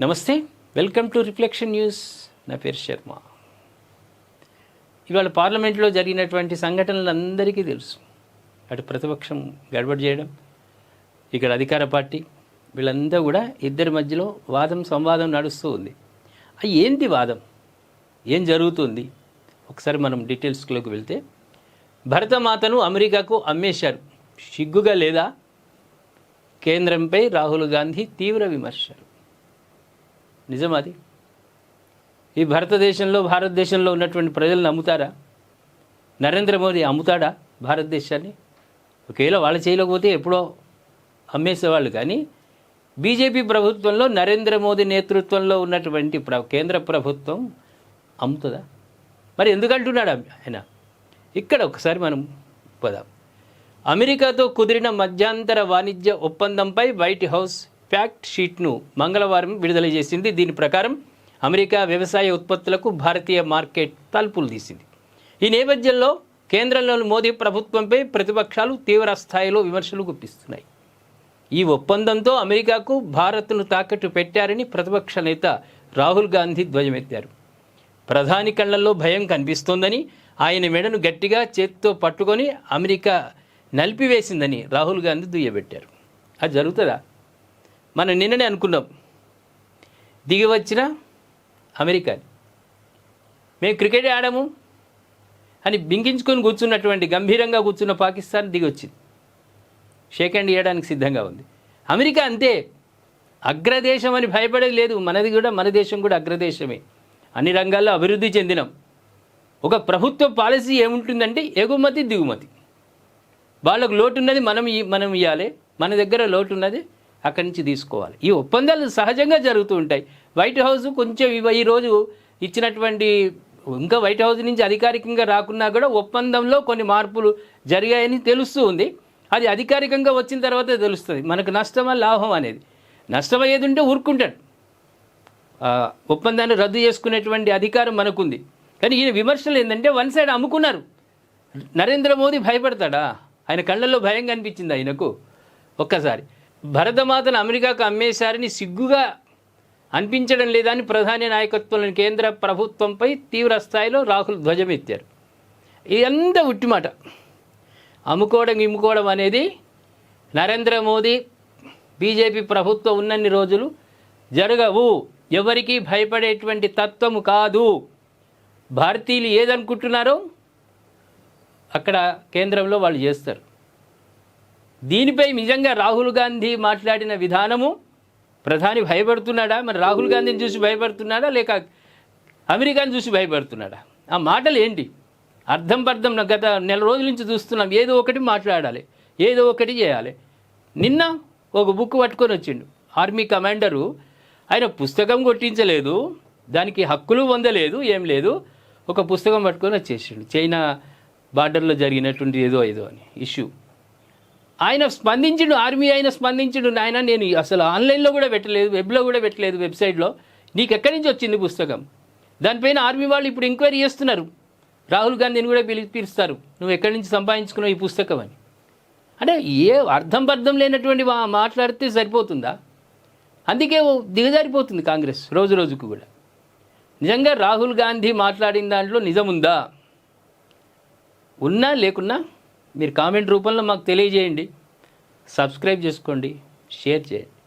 నమస్తే welcome to reflection news. నా పేరు శర్మ. ఇవాళ పార్లమెంట్లో జరిగినటువంటి సంఘటనలు అందరికీ తెలుసు. అటు ప్రతిపక్షం గడబడి చేయడం ఇక్కడ అధికార పార్టీ వీళ్ళంతా కూడా ఇద్దరి మధ్యలో వాదం సంవాదం నడుస్తూ ఉంది. ఆ ఏంటి వాదం? ఏం జరుగుతుంది? ఒకసారి మనం డీటెయిల్స్లోకి వెళ్తే భరతమాతను అమెరికాకు అమ్మేశారు. సిగ్గుగా లేదా? కేంద్రంపై రాహుల్ గాంధీ తీవ్ర విమర్శలు. నిజం అది ఈ భారతదేశంలో భారతదేశంలో ఉన్నటువంటి ప్రజలు నమ్ముతారా? నరేంద్ర మోదీ అమ్ముతాడా భారతదేశాన్ని? ఒకవేళ వాళ్ళ చేయలేకపోతే ఎప్పుడో అమ్మేసేవాళ్ళు. కానీ బీజేపీ ప్రభుత్వంలో నరేంద్ర మోదీ నేతృత్వంలో ఉన్నటువంటి ప్ర కేంద్ర ప్రభుత్వం అమ్ముతుందా? మరి ఎందుకంటున్నాడు ఆయన? ఇక్కడ ఒకసారి మనం పోదాం. అమెరికాతో కుదిరిన మధ్యాంతర వాణిజ్య ఒప్పందంపై వైట్ హౌస్ ఫ్యాక్ట్ షీట్ను మంగళవారం విడుదల చేసింది. దీని ప్రకారం అమెరికా వ్యవసాయ ఉత్పత్తులకు భారతీయ మార్కెట్ తలుపులు తీసింది. ఈ నేపథ్యంలో కేంద్రంలోని మోదీ ప్రభుత్వంపై ప్రతిపక్షాలు తీవ్ర స్థాయిలో విమర్శలు గుప్పిస్తున్నాయి. ఈ ఒప్పందంతో అమెరికాకు భారత్ను తాకట్టు పెట్టారని ప్రతిపక్ష నేత రాహుల్ గాంధీ ధ్వజమెత్తారు. ప్రధాని కళ్ళల్లో భయం కనిపిస్తోందని ఆయన మెడను గట్టిగా చేత్తో పట్టుకొని అమెరికా నలిపివేసిందని రాహుల్ గాంధీ దుయ్యబెట్టారు. అది జరుగుతుందా? మనం నిన్ననే అనుకున్నాం. దిగి వచ్చిన అమెరికా. మేము క్రికెట్ ఆడము అని బింకించుకొని కూర్చున్నటువంటి గంభీరంగా కూర్చున్న పాకిస్తాన్ దిగి వచ్చింది. షేక్ హ్యాండ్ ఇవ్వడానికి సిద్ధంగా ఉంది. అమెరికా అంతే. అగ్రదేశం అని భయపడేది లేదు. మనది కూడా మన దేశం కూడా అగ్రదేశమే. అన్ని రంగాల్లో అభివృద్ధి చెందినాం. ఒక ప్రభుత్వ పాలసీ ఏముంటుందంటే ఎగుమతి దిగుమతి. వాళ్ళకు లోటు ఉన్నది మనం ఇ- మనం ఇవ్వాలి మన దగ్గర లోటు ఉన్నది అక్కడి నుంచి తీసుకోవాలి. ఈ ఒప్పందాలు సహజంగా జరుగుతూ ఉంటాయి. వైట్ హౌస్ కొంచెం ఈరోజు ఇచ్చినటువంటి ఇంకా వైట్ హౌస్ నుంచి అధికారికంగా రాకున్నా కూడా ఒప్పందంలో కొన్ని మార్పులు జరిగాయని తెలుస్తూ ఉంది. అది అధికారికంగా వచ్చిన తర్వాత తెలుస్తుంది. మనకు నష్టమా లాభం అనేది. నష్టం అయ్యేది ఉంటే ఊరుకుంటాడు ఒప్పందాన్ని రద్దు చేసుకునేటువంటి అధికారం మనకుంది. కానీ ఈయన విమర్శలు ఏంటంటే వన్ సైడ్ అమ్ముకున్నారు. నరేంద్ర మోదీ భయపడతాడా? ఆయన కళ్ళల్లో భయం కనిపించింది ఆయనకు. ఒక్కసారి. భరతమాతను అమెరికాకు అమ్మేశారని సిగ్గుగా అనిపించడం లేదని ప్రధాని నాయకత్వంలోని కేంద్ర ప్రభుత్వంపై తీవ్ర స్థాయిలో రాహుల్ ధ్వజమెత్తారు. ఇదంతా ఉట్టిమాట. అమ్ముకోవడం ఇమ్ముకోవడం అనేది నరేంద్ర మోదీ బీజేపీ ప్రభుత్వం ఉన్నన్ని రోజులు జరగవు. ఎవరికీ భయపడేటువంటి తత్వము కాదు. భారతీయులు ఏదనుకుంటున్నారో అక్కడ కేంద్రంలో వాళ్ళు చేస్తారు. దీనిపై నిజంగా రాహుల్ గాంధీ మాట్లాడిన విధానము ప్రధాని భయపడుతున్నాడా? మరి రాహుల్ గాంధీని చూసి భయపడుతున్నాడా? లేక అమెరికాని చూసి భయపడుతున్నాడా? ఆ మాటలు ఏంటి? అర్థం పర్థం గత నెల రోజుల నుంచి చూస్తున్నాం. ఏదో ఒకటి మాట్లాడాలి. ఏదో ఒకటి చేయాలి. నిన్న ఒక బుక్ పట్టుకొని వచ్చిండు. Army commander. ఆయన పుస్తకం కొట్టించలేదు. దానికి హక్కులు పొందలేదు. ఏం లేదు. ఒక పుస్తకం పట్టుకొని వచ్చేసిండు. చైనా బార్డర్లో జరిగినటువంటి ఏదో ఏదో అని. ఇష్యూ. ఆయన స్పందించిండు ఆర్మీ ఆయన స్పందించిండు. నాయన నేను అసలు ఆన్లైన్లో కూడా పెట్టలేదు వెబ్లో కూడా పెట్టలేదు వెబ్సైట్లో. నీకు ఎక్కడి నుంచి వచ్చింది పుస్తకం? దానిపైన ఆర్మీ వాళ్ళు ఇప్పుడు ఎంక్వైరీ చేస్తున్నారు. రాహుల్ గాంధీని కూడా పిలి పిలుస్తారు. నువ్వు ఎక్కడి నుంచి సంపాదించుకున్నావు ఈ పుస్తకం అని. అంటే ఏ అర్థం అర్థం లేనటువంటి మాట్లాడితే సరిపోతుందా? అందుకే ఓ దిగజారిపోతుంది కాంగ్రెస్ రోజు రోజుకు కూడా. నిజంగా రాహుల్ గాంధీ మాట్లాడిన దాంట్లో నిజముందా? ఉన్నా లేకున్నా మీరు కామెంట్ రూపంలో మాకు తెలియజేయండి. సబ్స్క్రైబ్ చేసుకోండి. షేర్ చేయండి.